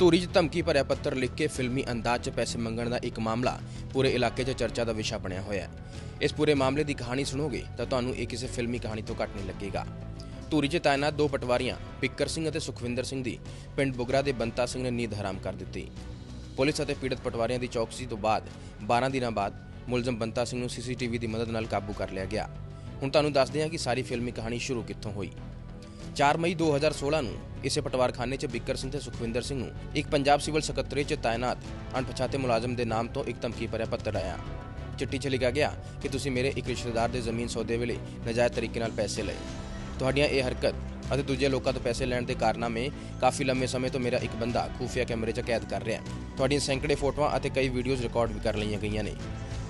ਧੂਰੀ 'ਚ ਧਮਕੀ ਭਰਿਆ ਪੱਤਰ ਲਿਖ ਕੇ ਫਿਲਮੀ ਅੰਦਾਜ਼ 'ਚ ਪੈਸੇ ਮੰਗਣ ਦਾ ਇੱਕ ਮਾਮਲਾ ਪੂਰੇ ਇਲਾਕੇ 'ਚ ਚਰਚਾ ਦਾ ਵਿਸ਼ਾ ਬਣਿਆ ਹੋਇਆ ਹੈ। ਇਸ ਪੂਰੇ ਮਾਮਲੇ ਦੀ ਕਹਾਣੀ ਸੁਣੋਗੇ ਤਾਂ ਤੁਹਾਨੂੰ ਇਹ ਕਿਸੇ ਫਿਲਮੀ ਕਹਾਣੀ ਤੋਂ ਘੱਟ ਨਹੀਂ ਲੱਗੇਗਾ। ਧੂਰੀ 'ਚ ਤਾਇਨਾਤ ਦੋ ਪਟਵਾਰੀਆਂ, ਪਿੱਕਰ ਸਿੰਘ ਅਤੇ ਸੁਖਵਿੰਦਰ ਸਿੰਘ ਦੀ ਪਿੰਡ ਬੁਗਰਾ ਦੇ ਬੰਤਾ ਸਿੰਘ ਨੇ ਨੀਂਦ ਹਰਾਮ ਕਰ ਦਿੱਤੀ। ਪੁਲਿਸ ਅਤੇ ਪੀੜਤ ਪਟਵਾਰੀਆਂ ਦੀ ਚੌਕਸੀ ਤੋਂ ਬਾਅਦ 12 ਦਿਨਾਂ ਬਾਅਦ ਮੁਲਜ਼ਮ ਬੰਤਾ ਸਿੰਘ ਨੂੰ ਸੀਸੀਟੀਵੀ ਦੀ ਮਦਦ ਨਾਲ ਕਾਬੂ ਕਰ ਲਿਆ ਗਿਆ। ਹੁਣ ਤੁਹਾਨੂੰ ਦੱਸਦੇ ਹਾਂ ਕਿ ਸਾਰੀ ਫਿਲਮੀ ਕਹਾਣੀ ਸ਼ੁਰੂ ਕਿੱਥੋਂ ਹੋਈ। 4 ਮਈ 2016 ਨੂੰ ਇਸੇ ਪਟਵਾਰਖਾਨੇ 'ਚ ਬਿੱਕਰ ਸਿੰਘ ਤੇ ਸੁਖਵਿੰਦਰ ਸਿੰਘ ਨੂੰ ਇੱਕ ਪੰਜਾਬ ਸਿਵਲ ਸਕੱਤਰੇਤ 'ਚ ਤਾਇਨਾਤ ਅਣਪਛਾਤੇ ਮੁਲਾਜ਼ਮ ਦੇ ਨਾਮ ਤੋਂ ਇੱਕ ਧਮਕੀ ਭਰਿਆ ਪੱਤਰ ਆਇਆ। ਚਿੱਠੀ 'ਚ ਲਿਖਿਆ ਗਿਆ ਕਿ ਤੁਸੀਂ ਮੇਰੇ ਇੱਕ ਰਿਸ਼ਤੇਦਾਰ ਦੇ ਜ਼ਮੀਨ ਸੌਦੇ ਵੇਲੇ ਨਜਾਇਜ਼ ਤਰੀਕੇ ਨਾਲ ਪੈਸੇ ਲਏ। ਤੁਹਾਡੀਆਂ ਇਹ ਹਰਕਤ ਅਤੇ ਦੂਜੇ ਲੋਕਾਂ ਤੋਂ ਪੈਸੇ ਲੈਣ ਦੇ ਕਾਰਨਾਮੇ ਕਾਫੀ ਲੰਮੇ ਸਮੇਂ ਤੋਂ ਮੇਰਾ ਇੱਕ ਬੰਦਾ ਖੂਫੀਆ ਕੈਮਰੇ 'ਚ ਕੈਦ ਕਰ ਰਿਹਾ ਹੈ। ਤੁਹਾਡੀਆਂ ਸੈਂਕੜੇ ਫੋਟੋਆਂ ਅਤੇ ਕਈ ਵੀਡੀਓਜ਼ ਰਿਕਾਰਡ ਵੀ ਕਰ ਲਈਆਂ ਗਈਆਂ ਨੇ।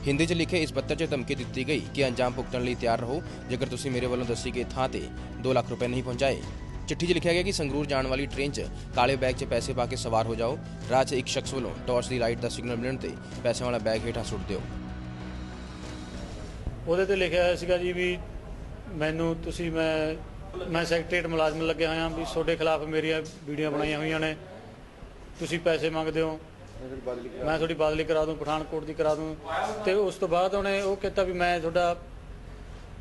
ਹਿੰਦੀ 'ਚ ਲਿਖੇ ਇਸ ਪੱਤਰ 'ਚ ਧਮਕੀ ਦਿੱਤੀ ਗਈ ਕਿ ਅੰਜਾਮ ਭੁਗਤਣ ਲਈ ਤਿਆਰ ਰਹੋ, ਜੇਕਰ ਤੁਸੀਂ ਮੇਰੇ ਵੱਲੋਂ ਦੱਸੀ ਗਈ ਥਾਂ ਤੇ 2 ਲੱਖ ਰੁਪਏ ਨਹੀਂ ਪਹੁੰਚਾਏ। ਚਿੱਠੀ 'ਚ ਲਿਖਿਆ ਗਿਆ ਕਿ ਸੰਗਰੂਰ ਜਾਣ ਵਾਲੀ ਟ੍ਰੇਨ 'ਚ ਕਾਲੇ ਬੈਗ 'ਚ ਪੈਸੇ ਪਾ ਕੇ ਸਵਾਰ ਹੋ ਜਾਓ। ਰਾਹ 'ਚ ਇੱਕ ਸ਼ਖਸ ਵੱਲੋਂ ਟਾਰਚ ਦੀ ਲਾਈਟ ਦਾ ਸਿਗਨਲ ਮਿਲਣ ਤੇ ਪੈਸਿਆਂ ਵਾਲਾ ਬੈਗ ਹੇਠਾਂ ਸੁੱਟ ਦਿਓ। ਉਹਦੇ ਤੇ ਲਿਖਿਆ ਹੋਇਆ ਸੀਗਾ ਜੀ ਵੀ ਮੈਨੂੰ ਤੁਸੀਂ ਮੈਂ ਮੈਂ ਸੈਕਟਰੀਏਟ ਮੁਲਾਜ਼ਮ ਲੱਗਿਆ ਹੋਇਆ ਵੀ ਤੁਹਾਡੇ ਖਿਲਾਫ ਮੇਰੀਆਂ ਵੀਡੀਓ ਬਣਾਈਆਂ ਹੋਈਆਂ ਨੇ। ਤੁਸੀਂ ਪੈਸੇ ਮੰਗਦੇ ਹੋ। ਮੈਂ ਤੁਹਾਡੀ ਬਦਲੀ ਕਰਾ ਦੂੰ ਪਠਾਨਕੋਟ ਦੀ ਕਰਾ ਦੂੰ। ਤੇ ਉਸ ਤੋਂ ਬਾਅਦ ਉਹਨੇ ਉਹ ਕਹਿੰਦਾ ਵੀ ਮੈਂ ਤੁਹਾਡਾ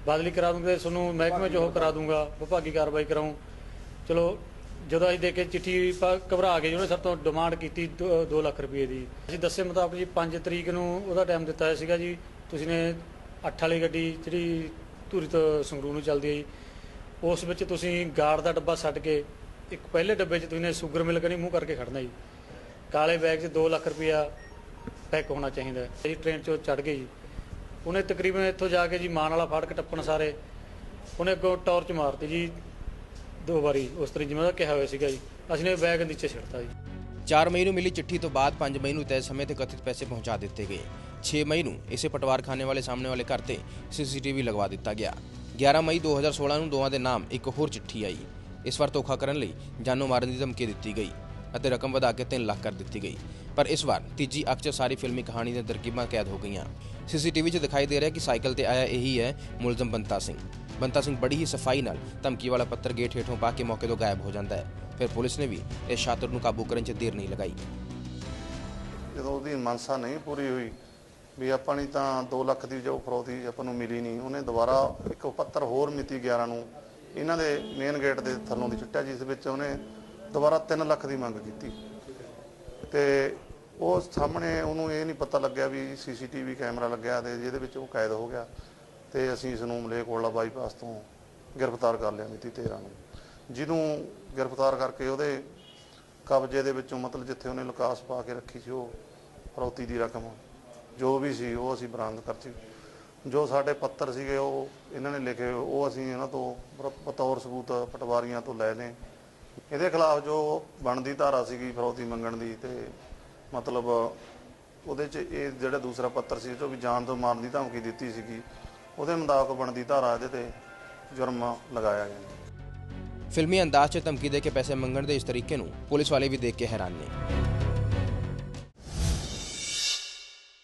ਬਦਲੀ ਕਰਾ ਦੂੰਗਾ ਤੇ ਤੁਹਾਨੂੰ ਮਹਿਕਮੇ 'ਚ ਉਹ ਕਰਾ ਦੂੰਗਾ ਵਿਭਾਗੀ ਕਾਰਵਾਈ ਕਰਾਉਂ ਚਲੋ ਜਦੋਂ ਅਸੀਂ ਦੇ ਕੇ ਚਿੱਠੀ ਘਬਰਾ ਗਏ ਜੀ, ਉਹਨੇ ਸਾਡੇ ਤੋਂ ਡਿਮਾਂਡ ਕੀਤੀ 2 ਲੱਖ ਰੁਪਏ ਦੀ। ਅਸੀਂ ਦੱਸੇ ਮੁਤਾਬਕ ਜੀ 5 ਤਰੀਕ ਨੂੰ ਉਹਦਾ ਟਾਈਮ ਦਿੱਤਾ ਹੋਇਆ ਸੀਗਾ ਜੀ। ਤੁਸੀਂ ਨੇ 8 ਵਾਲੀ ਗੱਡੀ ਜਿਹੜੀ ਧੂਰੀ ਤੋਂ ਸੰਗਰੂਰ ਨੂੰ ਚੱਲਦੀ ਹੈ ਜੀ। ਉਸ ਵਿੱਚ ਤੁਸੀਂ ਗਾਰਡ ਦਾ ਡੱਬਾ ਛੱਡ ਕੇ ਇੱਕ ਪਹਿਲੇ ਡੱਬੇ 'ਚ ਤੁਸੀਂ ਨੇ ਸ਼ੂਗਰ ਮਿਲ ਕੇ ਨਹੀਂ ਮੂੰਹ ਕਰਕੇ ਖੜਨਾ ਜੀ। ਕਾਲੇ ਬੈਗ 'ਚ 2 ਲੱਖ ਰੁਪਇਆ ਪੈਕ ਹੋਣਾ ਚਾਹੀਦਾ ਹੈ। ਜੀ ਟ੍ਰੇਨ 'ਚੋਂ ਚੜ ਗਏ ਜੀ। ਉਹਨੇ ਤਕਰੀਬਨ ਇੱਥੋਂ ਜਾ ਕੇ ਜੀ ਮਾਨ ਵਾਲਾ ਫਾਟਕ ਟੱਪਣ ਸਾਰੇ, ਉਹਨੇ ਅੱਗੋਂ ਟਾਰਚ ਮਾਰਤੀ ਜੀ ਦੋ ਵਾਰੀ, ਉਸ ਤਰ੍ਹਾਂ ਜਿਵੇਂ ਦਾ ਕਿਹਾ ਹੋਇਆ ਸੀਗਾ ਜੀ। ਅਸੀਂ ਨੇ ਬੈਗ ਨੀਚੇ ਛੱਡਤਾ ਜੀ। 4 ਮਈ ਨੂੰ ਮਿਲੀ ਚਿੱਠੀ ਤੋਂ ਬਾਅਦ 5 ਮਈ ਨੂੰ ਤੈਅ ਸਮੇਂ ਤੇ ਕਥਿਤ ਪੈਸੇ ਪਹੁੰਚਾ ਦਿੱਤੇ ਗਏ। 6 ਮਈ ਨੂੰ ਇਸੇ ਪਟਵਾਰਖਾਨੇ ਵਾਲੇ ਸਾਹਮਣੇ ਵਾਲੇ ਘਰ ਤੇ ਸੀਸੀਟੀਵੀ ਲਗਵਾ ਦਿੱਤਾ ਗਿਆ। 11 ਮਈ 2016 ਨੂੰ ਦੋਵਾਂ ਦੇ ਨਾਮ ਇੱਕ ਹੋਰ ਚਿੱਠੀ ਆਈ। ਇਸ ਵਾਰ ਧੋਖਾ ਕਰਨ ਲਈ ਜਾਨੋਂ ਮਾਰਨ ਦੀ ਧਮਕੀ ਦਿੱਤੀ ਗਈ। ਅਤੇ ਰਕਮ ਵਧਾ ਕੇ 3 ਲੱਖ ਕਰ ਦਿੱਤੀ ਗਈ। ਪਰ ਇਸ ਵਾਰ ਤੀਜੀ ਅੱਖ 'ਚ ਸਾਰੀ ਫਿਲਮੀ ਕਹਾਣੀ ਦੀਆਂ ਤਰਕੀਬਾਂ ਕੈਦ ਹੋ ਗਈਆਂ। ਸੀਸੀਟੀਵੀ 'ਚ ਦਿਖਾਈ ਦੇ ਰਿਹਾ ਕਿ ਸਾਈਕਲ ਤੇ ਆਇਆ ਇਹੀ ਹੈ ਮੁਲਜ਼ਮ ਬੰਤਾ ਸਿੰਘ। ਬੰਤਾ ਸਿੰਘ ਬੜੀ ਹੀ ਸਫ਼ਾਈ ਨਾਲ ਧਮਕੀ ਵਾਲਾ ਪੱਤਰ ਗੇਟ ਹੇਠੋਂ ਪਾ ਕੇ ਮੌਕੇ ਤੋਂ ਗਾਇਬ ਹੋ ਜਾਂਦਾ ਹੈ। ਫਿਰ ਪੁਲਿਸ ਨੇ ਵੀ ਇਸ ਸ਼ਾਤਰ ਨੂੰ ਕਾਬੂ ਕਰਨ 'ਚ ਦੇਰ ਨਹੀਂ ਲਗਾਈ। ਜਦੋਂ ਉਹਦੀ ਮਨਸਾ ਨਹੀਂ ਪੂਰੀ ਹੋਈ, ਵੀ ਆਪਾਂ ਨੇ ਤਾਂ 2 ਲੱਖ ਦੀ ਜੋ ਫਰੋਤੀ ਆਪਾਂ ਨੂੰ ਮਿਲੀ ਨਹੀਂ ਉਹਨੇ ਦੁਬਾਰਾ ਇੱਕ ਪੱਤਰ ਹੋਰ ਮਿਤੀ 11 ਨੂੰ ਇਹਨਾਂ ਦੇ ਮੇਨ ਗੇਟ ਦੇ ਥੱਲੋਂ ਦੀ ਚਿੱਟਾ ਜਿਸ ਵਿੱਚ ਉਹਨੇ ਦੁਬਾਰਾ 3 ਲੱਖ ਦੀ ਮੰਗ ਕੀਤੀ। ਤੇ ਉਹ ਸਾਹਮਣੇ ਉਹਨੂੰ ਇਹ ਨਹੀਂ ਪਤਾ ਲੱਗਿਆ ਵੀ ਸੀਸੀਟੀਵੀ ਕੈਮਰਾ ਲੱਗਿਆ ਤੇ ਜਿਹਦੇ ਵਿੱਚ ਉਹ ਕੈਦ ਹੋ ਗਿਆ। ਤੇ ਅਸੀਂ ਇਸ ਨੂੰ ਮਲੇਕੋਟਲਾ ਬਾਈਪਾਸ ਤੋਂ ਗ੍ਰਿਫਤਾਰ ਕਰ ਲਿਆ ਮਿਤੀ 13 ਨੂੰ। ਜਿਹਨੂੰ ਗ੍ਰਿਫਤਾਰ ਕਰਕੇ ਉਹਦੇ ਕਬਜ਼ੇ ਦੇ ਵਿੱਚੋਂ ਮਤਲਬ ਜਿੱਥੇ ਉਹਨੇ ਲੁਕਾਸ ਪਾ ਕੇ ਰੱਖੀ ਸੀ, ਉਹ ਫਰੌਤੀ ਦੀ ਰਕਮ, ਜੋ ਵੀ ਸੀ, ਉਹ ਅਸੀਂ ਬਰਾਮਦ ਕਰ ਕਰਤੀ। ਜੋ ਸਾਡੇ ਪੱਤਰ ਸੀਗੇ, ਉਹ ਇਹਨਾਂ ਨੇ ਲਿਖੇ, ਉਹ ਅਸੀਂ ਇਹਨਾਂ ਤੋਂ ਬ- ਬਤੌਰ ਸਬੂਤ ਪਟਵਾਰੀਆਂ ਤੋਂ ਲੈ ਲਏ ਇਹਦੇ ਖਿਲਾਫ ਜੋ ਬਣਦੀ ਧਾਰਾ ਸੀਗੀ ਫਰੌਤੀ ਮੰਗਣ ਦੀ ਤੇ ਮਤਲਬ ਉਹਦੇ ਚ ਇਹ ਜਿਹੜਾ ਦੂਸਰਾ ਪੱਤਰ ਸੀ ਜੋ ਵੀ ਜਾਨ ਤੋਂ ਮਾਰਨ ਦੀ ਧਮਕੀ ਦਿੱਤੀ ਸੀਗੀ, ਉਹਦੇ ਮੁਤਾਬਕ ਬਣਦੀ ਧਾਰਾ ਇਹਦੇ ਤੇ ਜੁਰਮ ਲਗਾਇਆ ਗਿਆ। ਫਿਲਮੀ ਅੰਦਾਜ਼ 'ਚ ਧਮਕੀ ਦੇ ਕੇ ਪੈਸੇ ਮੰਗਣ ਦੇ ਇਸ ਤਰੀਕੇ ਨੂੰ ਪੁਲਿਸ ਵਾਲੇ ਵੀ ਦੇਖ ਕੇ ਹੈਰਾਨ ਨੇ।